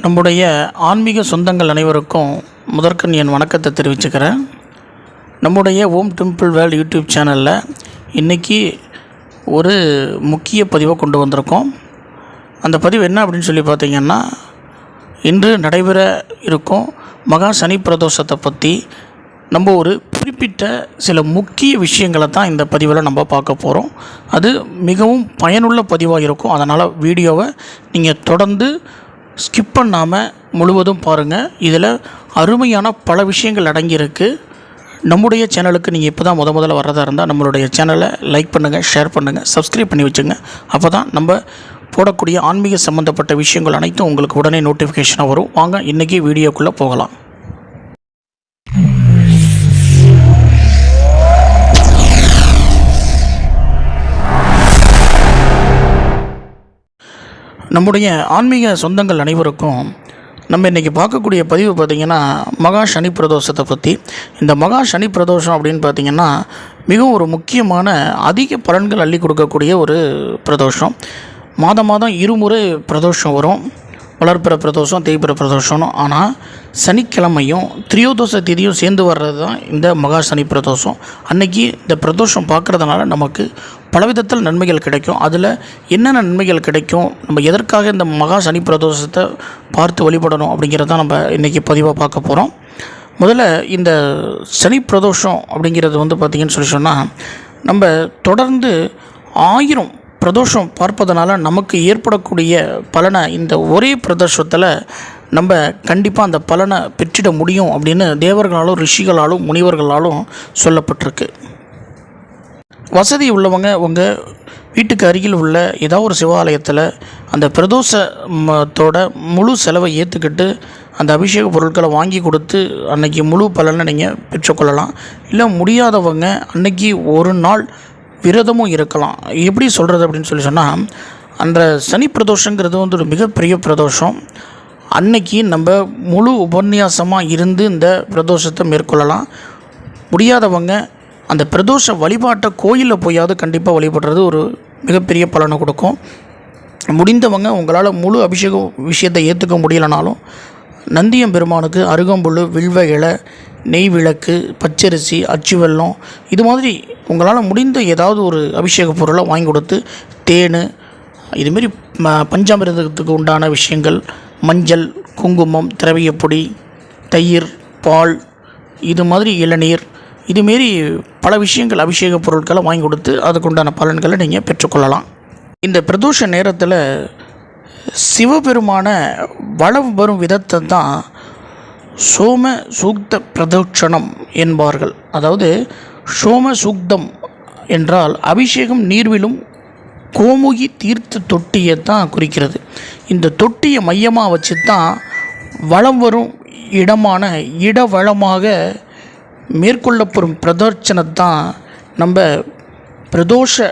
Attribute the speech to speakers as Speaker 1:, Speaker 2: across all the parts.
Speaker 1: நம்முடைய ஆன்மீக சொந்தங்கள் அனைவருக்கும் முதற்கண் என் வணக்கத்தை தெரிவிச்சுக்கிறேன். நம்முடைய ஓம் டெம்பிள் வேர்ல்டு யூடியூப் சேனலில் இன்றைக்கி ஒரு முக்கிய பதிவை கொண்டு வந்திருக்கோம். அந்த பதிவு என்ன அப்படின்னு சொல்லி பார்த்தீங்கன்னா இன்று நடைபெற இருக்கும் மகா சனி பிரதோஷத்தை பற்றி நம்ம ஒரு குறிப்பிட்ட சில முக்கிய விஷயங்களை தான் இந்த பதிவில் நம்ம பார்க்க போகிறோம் அது மிகவும் பயனுள்ள பதிவாக இருக்கும். அதனால் வீடியோவை நீங்கள் தொடர்ந்து ஸ்கிப் பண்ணாமல் முழுவதும் பாருங்கள் இதில் அருமையான பல விஷயங்கள் அடங்கியிருக்கு. நம்முடைய சேனலுக்கு நீங்கள் இப்போ தான் முத முதல்ல வர்றதா இருந்தால் நம்மளுடைய சேனலை லைக் பண்ணுங்கள் ஷேர் பண்ணுங்கள் சப்ஸ்கிரைப் பண்ணி வச்சுங்க. அப்போ தான் நம்ம போடக்கூடிய ஆன்மீக சம்மந்தப்பட்ட விஷயங்கள் அனைத்தும் உங்களுக்கு உடனே நோட்டிஃபிகேஷனாக வரும். வாங்க இன்றைக்கி வீடியோக்குள்ளே போகலாம். நம்முடைய ஆன்மீக சொந்தங்கள் அனைவருக்கும் நம்ம இன்றைக்கி பார்க்கக்கூடிய பதிவு பார்த்திங்கன்னா மகா சனி பிரதோஷத்தை பற்றி இந்த மகா சனி பிரதோஷம் அப்படின்னு பார்த்திங்கன்னா மிகவும் ஒரு முக்கியமான அதிக பலன்கள் அள்ளி கொடுக்கக்கூடிய ஒரு பிரதோஷம். மாதம் மாதம் இருமுறை பிரதோஷம் வரும். வளர்ப்பிற பிரதோஷம் தேய்பிற பிரதோஷம் ஆனால் சனிக்கிழமையும் திரியோதோஷ திதியும் சேர்ந்து வர்றது தான் இந்த மகா சனி பிரதோஷம். அன்னைக்கு இந்த பிரதோஷம் பார்க்குறதுனால நமக்கு பலவிதத்தில் நன்மைகள் கிடைக்கும். அதில் என்னென்ன நன்மைகள் கிடைக்கும்? நம்ம எதற்காக இந்த மகா சனி பிரதோஷத்தை பார்த்து வழிபடணும் அப்படிங்கிறத நம்ம இன்றைக்கி பதிவாக பார்க்க போகிறோம். முதல்ல இந்த சனி பிரதோஷம் அப்படிங்கிறது வந்து பார்த்திங்கன்னு சொல்லி சொன்னால் நம்ம தொடர்ந்து ஆயிரம் பிரதோஷம் பார்ப்பதனால நமக்கு ஏற்படக்கூடிய பலனை இந்த ஒரே பிரதோஷத்தில் நம்ம கண்டிப்பாக அந்த பலனை பெற்றிட முடியும் அப்படின்னு தேவர்களாலும் ரிஷிகளாலும் முனிவர்களாலும் சொல்லப்பட்டிருக்கு. வசதி உள்ளவங்க உங்கள் வீட்டுக்கு அருகில் உள்ள ஏதாவது ஒரு சிவாலயத்தில் அந்த பிரதோஷத்தோட முழு செலவை ஏற்றுக்கிட்டு அந்த அபிஷேக பொருட்களை வாங்கி கொடுத்து அன்னைக்கு முழு பலனை நீங்கள் பெற்றுக்கொள்ளலாம். இல்லை முடியாதவங்க அன்னைக்கு ஒரு நாள் விரதமும் இருக்கலாம். எப்படி சொல்கிறது அப்படின்னு சொல்லி சொன்னால் அந்த சனி பிரதோஷங்கிறது வந்து ஒரு மிகப்பெரிய பிரதோஷம். அன்னைக்கு நம்ம முழு உபன்யாசமாக இருந்து இந்த பிரதோஷத்தை மேற்கொள்ளலாம். முடியாதவங்க அந்த பிரதோஷ வழிபாட்டை கோயிலில் போயாவது கண்டிப்பாக வழிபடுறது ஒரு மிகப்பெரிய பலனை கொடுக்கும். முடிந்தவங்க உங்களால் முழு அபிஷேகம் விஷயத்தை ஏற்றுக்க முடியலனாலும் நந்தியம் பெருமானுக்கு அருகம்புல் வில்வ இலை நெய் விளக்கு பச்சரிசி அச்சு வெள்ளம் இது மாதிரி உங்களால் முடிந்த ஏதாவது ஒரு அபிஷேக பொருளை வாங்கி கொடுத்து தேன் இதுமாரி ம பஞ்சாமிரதத்துக்கு உண்டான விஷயங்கள் மஞ்சள் குங்குமம் திரவியப்பொடி தயிர் பால் இது மாதிரி இளநீர் இதுமாரி பல விஷயங்கள் அபிஷேக பொருட்களை வாங்கி கொடுத்து அதுக்குண்டான பலன்களை நீங்கள் பெற்றுக்கொள்ளலாம். இந்த பிரதோஷ நேரத்தில் சிவபெருமான வளம் வரும் விதத்தை தான் சோம சூக்த பிரதோட்சணம் என்பார்கள். அதாவது சோம சூக்தம் என்றால் அபிஷேகம் நீர்விலும் கோமுகி தீர்த்த தொட்டியை தான் குறிக்கிறது. இந்த தொட்டியை மையமாக வச்சு தான் வளம் வரும் இடமான இடவளமாக மேற்கொள்ளப்படும் பிரதட்சணத்தான் நம்ம பிரதோஷ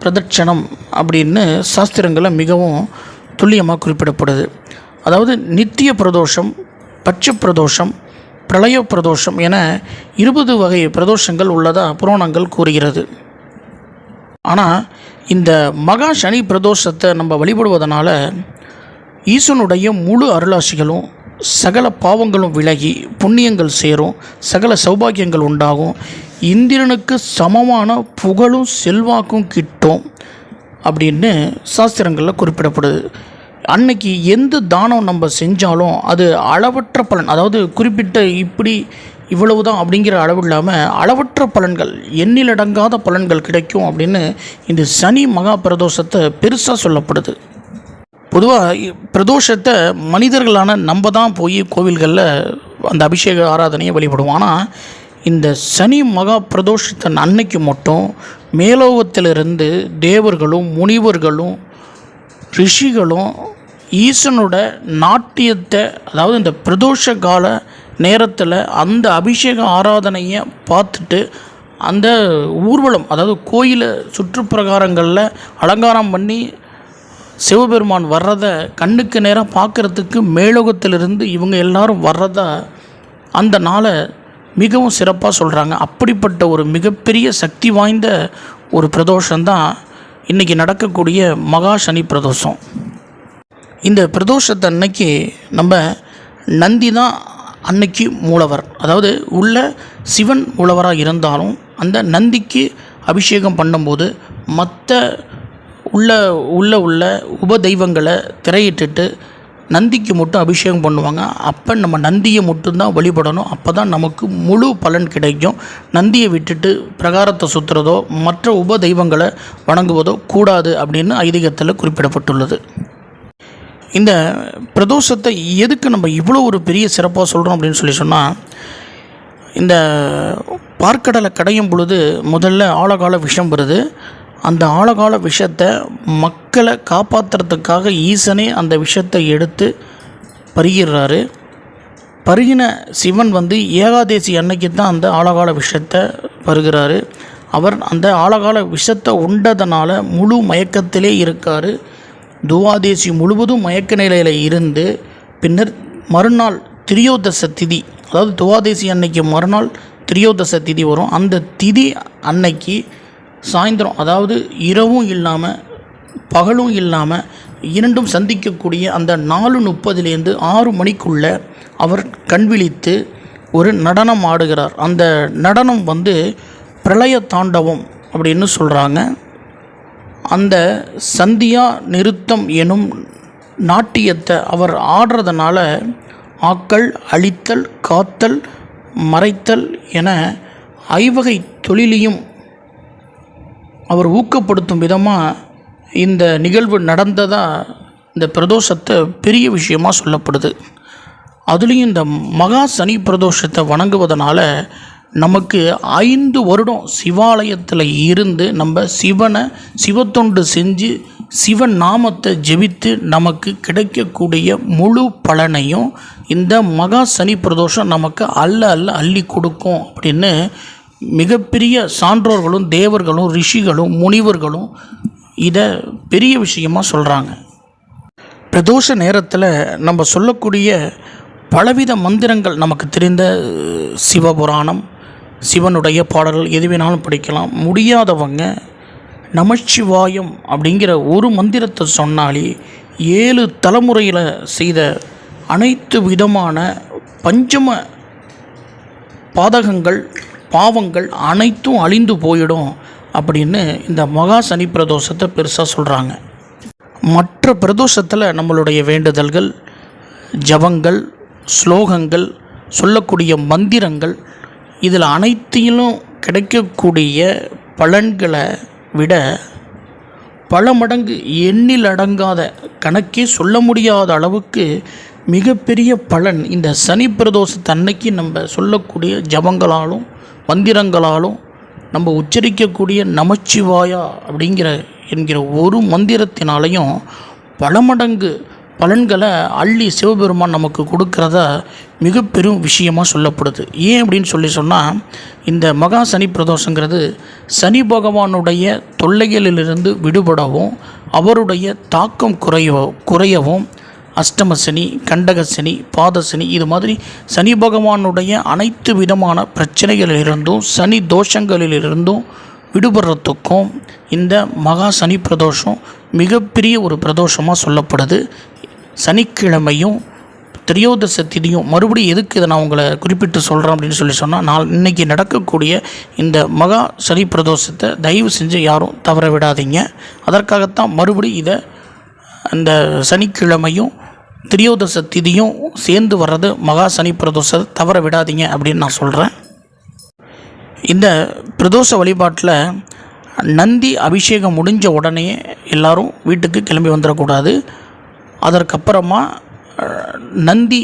Speaker 1: பிரதட்சணம் அப்படின்னு சாஸ்திரங்களில் மிகவும் துல்லியமாக குறிப்பிடப்படுது. அதாவது நித்திய பிரதோஷம் பட்ச பிரதோஷம் பிரளய பிரதோஷம் என இருபது வகை பிரதோஷங்கள் உள்ளதாக புராணங்கள் கூறுகிறது. ஆனால் இந்த மகா சனி பிரதோஷத்தை நம்ம வழிபடுவதனால ஈசனுடைய முழு அருளாசிகளும் சகல பாவங்களும் விலகி புண்ணியங்கள் சேரும் சகல சௌபாகியங்கள் உண்டாகும். இந்திரனுக்கு சமமான புகழும் செல்வாக்கும் கிட்டும் அப்படின்னு சாஸ்திரங்களில் குறிப்பிடப்படுது. அன்னைக்கு எந்த தானம் நம்ம செஞ்சாலும் அது அளவற்ற பலன் அதாவது குறிப்பிட்ட இப்படி இவ்வளவு தான் அப்படிங்கிற அளவு இல்லாமல் அளவற்ற பலன்கள் எண்ணிலடங்காத பலன்கள் கிடைக்கும் அப்படின்னு இந்த சனி மகா பிரதோஷத்தை பெருசாக சொல்லப்படுது. பொதுவாக பிரதோஷத்தை மனிதர்களான நம்ம தான் போய் கோவில்களில் அந்த அபிஷேக ஆராதனையை வழிபடுவோம். ஆனால் இந்த சனி மகா பிரதோஷத்தை அன்னைக்கு மட்டும் மேலோகத்திலிருந்து தேவர்களும் முனிவர்களும் ரிஷிகளும் ஈசனோட நாட்டியத்தை அதாவது இந்த பிரதோஷ கால நேரத்தில் அந்த அபிஷேக ஆராதனையை பார்த்துட்டு அந்த ஊர்வலம் அதாவது கோயிலை சுற்றுப்பிரகாரங்களில் அலங்காரம் பண்ணி சிவபெருமான் வர்றதை கண்ணுக்கு நேராக பார்க்குறதுக்கு மேலோகத்திலிருந்து இவங்க எல்லாரும் வர்றதா அந்த நாளை மிகவும் சிறப்பாக சொல்கிறாங்க. அப்படிப்பட்ட ஒரு மிகப்பெரிய சக்தி வாய்ந்த ஒரு பிரதோஷம்தான் இன்றைக்கி நடக்கக்கூடிய மகா சனி பிரதோஷம். இந்த பிரதோஷத்தை அன்னைக்கு நம்ம நந்தி தான் அன்னைக்கு மூலவர். அதாவது உள்ள சிவன் மூலவராக இருந்தாலும் அந்த நந்திக்கு அபிஷேகம் பண்ணும்போது மற்ற உள்ள உள்ள உள்ள உபதெய்வங்களை திரையிட்டுட்டு நந்திக்கு மட்டும் அபிஷேகம் பண்ணுவாங்க. அப்போ நம்ம நந்தியை மட்டும்தான் வழிபடணும். அப்போ தான் நமக்கு முழு பலன் கிடைக்கும். நந்தியை விட்டுட்டு பிரகாரத்தை சுற்றுறதோ மற்ற உப தெய்வங்களை வணங்குவதோ கூடாது அப்படின்னு ஐதீகத்தில் குறிப்பிடப்பட்டுள்ளது. இந்த பிரதோஷத்தை எதுக்கு நம்ம இவ்வளோ ஒரு பெரிய சிறப்பாக சொல்கிறோம் அப்படின்னு சொல்லி சொன்னால் இந்த பார்க்கடலை கடையும் பொழுது முதல்ல ஆழகால விஷம் வருது. அந்த ஆழகால விஷத்தை மக்களை காப்பாற்றுறதுக்காக ஈசனே அந்த விஷத்தை எடுத்து பருகிறாரு பருகின சிவன் வந்து ஏகாதேசி அன்னைக்கு தான் அந்த ஆழகால விஷத்தை பருகிறாரு. அவர் அந்த ஆழகால விஷத்தை உண்டதனால முழு மயக்கத்திலே இருக்கார். துவாதேசி முழுவதும் மயக்க நிலையில் இருந்து பின்னர் மறுநாள் திரியோதச திதி அதாவது துவாதேசி அன்னைக்கு மறுநாள் திரியோதச திதி வரும். அந்த திதி அன்னைக்கு சாயந்தரம் அதாவது இரவும் இல்லாமல் பகலும் இல்லாமல் இரண்டும் சந்திக்கக்கூடிய அந்த நாலு முப்பதுலேருந்து ஆறு மணிக்குள்ளே அவர் கண்விழித்து ஒரு நடனம் ஆடுகிறார். அந்த நடனம் வந்து பிரளய தாண்டவம் அப்படின்னு சொல்கிறாங்க அந்த சந்தியா நிறுத்தம் எனும் நாட்டியத்தை அவர் ஆடுறதுனால ஆக்கல் அழித்தல் காத்தல் மறைத்தல் என ஐவகை தொழிலையும் அவர் ஊக்கப்படுத்தும் விதமாக இந்த நிகழ்வு நடந்ததாக இந்த பிரதோஷத்தை பெரிய விஷயமாக சொல்லப்படுது. அதுலேயும் இந்த மகா சனி பிரதோஷத்தை வணங்குவதனால நமக்கு ஐந்து வருடம் சிவாலயத்தில் இருந்து நம்ம சிவனை சிவத்தொண்டு செஞ்சு சிவன் நாமத்தை ஜெபித்து நமக்கு கிடைக்கக்கூடிய முழு பலனையும் இந்த மகா சனி பிரதோஷம் நமக்கு அல்ல அல்ல அள்ளி கொடுக்கும் அப்படின்னு மிகப்பெரிய சான்றோர்களும் தேவர்களும் ரிஷிகளும் முனிவர்களும் இதை பெரிய விஷயமாக சொல்கிறாங்க பிரதோஷ நேரத்தில் நம்ம சொல்லக்கூடிய பலவித மந்திரங்கள் நமக்கு தெரிந்த சிவபுராணம் சிவனுடைய பாடல்கள் எது வேணாலும் படிக்கலாம். முடியாதவங்க நமச்சிவாயம் அப்படிங்கிற ஒரு மந்திரத்தை சொன்னாலே ஏழு தலைமுறையில் செய்த அனைத்து விதமான பஞ்சம பாதகங்கள் பாவங்கள் அனைத்தும் அழிந்து போயிடும் அப்படின்னு இந்த மகா சனி பிரதோஷத்தை பெருசாக சொல்கிறாங்க மற்ற பிரதோஷத்தில் நம்மளுடைய வேண்டுதல்கள் ஜபங்கள் ஸ்லோகங்கள் சொல்லக்கூடிய மந்திரங்கள் இதில் அனைத்திலும் கிடைக்கக்கூடிய பலன்களை விட பல மடங்கு எண்ணில் அடங்காத கணக்கே சொல்ல முடியாத அளவுக்கு மிகப்பெரிய பலன் இந்த சனி பிரதோஷத்தன்னைக்கு நம்ம சொல்லக்கூடிய ஜபங்களாலும் மந்திரங்களாலும் நம்ம உச்சரிக்கக்கூடிய நமச்சிவாயா அப்படிங்கிற என்கிற ஒரு மந்திரத்தினாலையும் பல மடங்கு பலன்களை அள்ளி சிவபெருமான் நமக்கு கொடுக்கறத மிக பெரும் விஷயமாக சொல்லப்படுது. ஏன் அப்படின்னு சொல்லி சொன்னால் இந்த மகா சனி பிரதோஷங்கிறது சனி பகவானுடைய தொல்லைகளிலிருந்து விடுபடவும் அவருடைய தாக்கம் குறைய குறையவும் அஷ்டம சனி கண்டக சனி பாத சனி இது மாதிரி சனி பகவானுடைய அனைத்து விதமான பிரச்சனைகளிலிருந்தும் சனி தோஷங்களிலிருந்தும் விடுபடுறதுக்கும் இந்த மகா சனி பிரதோஷம் மிகப்பெரிய ஒரு பிரதோஷமாக சொல்லப்படுது. சனிக்கிழமையும் திரையோதச திதியும் மறுபடியும் எதுக்கு இதை நான் உங்களை குறிப்பிட்டு சொல்கிறேன் அப்படின்னு சொல்லி சொன்னால் நான் இன்றைக்கி நடக்கக்கூடிய இந்த மகா சனி பிரதோஷத்தை தயவு செஞ்சு யாரும் தவற விடாதீங்க. அதற்காகத்தான் மறுபடியும் இதை அந்த சனிக்கிழமையும் திரியோதச திதியும் சேர்ந்து வர்றது மகா சனி பிரதோஷத்தை தவற விடாதீங்க அப்படின்னு நான் சொல்கிறேன் இந்த பிரதோஷ வழிபாட்டில் நந்தி அபிஷேகம் முடிஞ்ச உடனே எல்லாரும் வீட்டுக்கு கிளம்பி வந்துடக்கூடாது. அதற்கப்புறமா நந்தி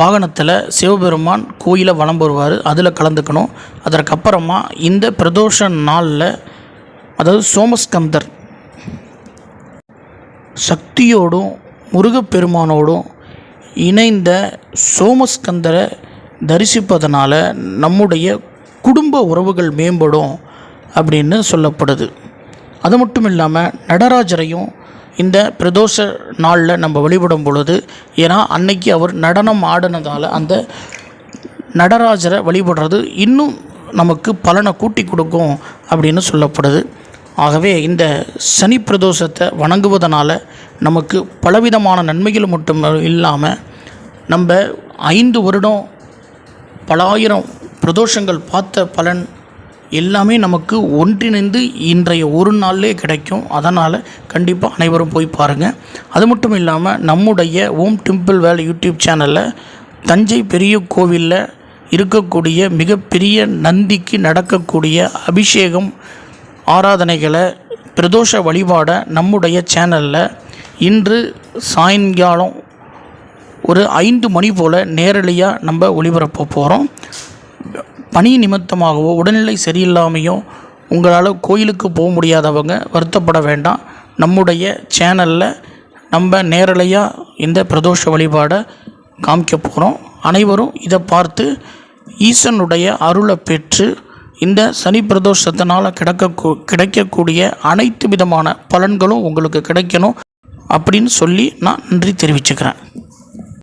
Speaker 1: வாகனத்தில் சிவபெருமான் கோயிலை வலம் வருவார் அதில் கலந்துக்கணும். அதற்கப்புறமா இந்த பிரதோஷ நாளில் அதாவது சோமஸ்கந்தர் சக்தியோடும் முருகப்பெருமானோடும் இணைந்த சோமஸ்கந்தரை தரிசிப்பதனால் நம்முடைய குடும்ப உறவுகள் மேம்படும் அப்படின்னு சொல்லப்படுது. அது மட்டும் இல்லாமல் நடராஜரையும் இந்த பிரதோஷ நாளில் நம்ம வழிபடும் பொழுது ஏன்னா அன்னைக்கு அவர் நடனம் ஆடினதால் அந்த நடராஜரை வழிபடுறது இன்னும் நமக்கு பலனை கூட்டி கொடுக்கும் அப்படின்னு சொல்லப்படுது. ஆகவே இந்த சனி பிரதோஷத்தை வணங்குவதனால் நமக்கு பலவிதமான நன்மைகள் மட்டும் இல்லாமல் நம்ம ஐந்து வருடம் பலாயிரம் பிரதோஷங்கள் பார்த்த பலன் எல்லாமே நமக்கு ஒன்றிணைந்து இன்றைய ஒரு நாள்லே கிடைக்கும். அதனால் கண்டிப்பாக அனைவரும் போய் பாருங்கள் அது மட்டும் இல்லாமல் நம்முடைய ஓம் டிம்பிள் வேல் யூடியூப் சேனலில் தஞ்சை பெரிய கோவிலில் இருக்கக்கூடிய மிகப்பெரிய நந்திக்கு நடக்கக்கூடிய அபிஷேகம் ஆராதனைகளை பிரதோஷ வழிபாடை நம்முடைய சேனலில் இன்று சாயங்காலம் ஒரு ஐந்து மணி போல் நேரடியாக நம்ம ஒளிபரப்ப போகிறோம் பணி நிமித்தமாகவோ உடல்நிலை சரியில்லாமையோ உங்களால் கோயிலுக்கு போக முடியாதவங்க வருத்தப்பட வேண்டாம். நம்முடைய சேனலில் நம்ம நேரலையாக இந்த பிரதோஷ வழிபாடை காமிக்க போகிறோம் அனைவரும் இதை பார்த்து ஈசனுடைய அருளை பெற்று இந்த சனி பிரதோஷத்தினால் கிடைக்க கிடைக்கக்கூடிய அனைத்து விதமான பலன்களும் உங்களுக்கு கிடைக்கணும் அப்படின்னு சொல்லி நான் நன்றி தெரிவிச்சுக்கிறேன்.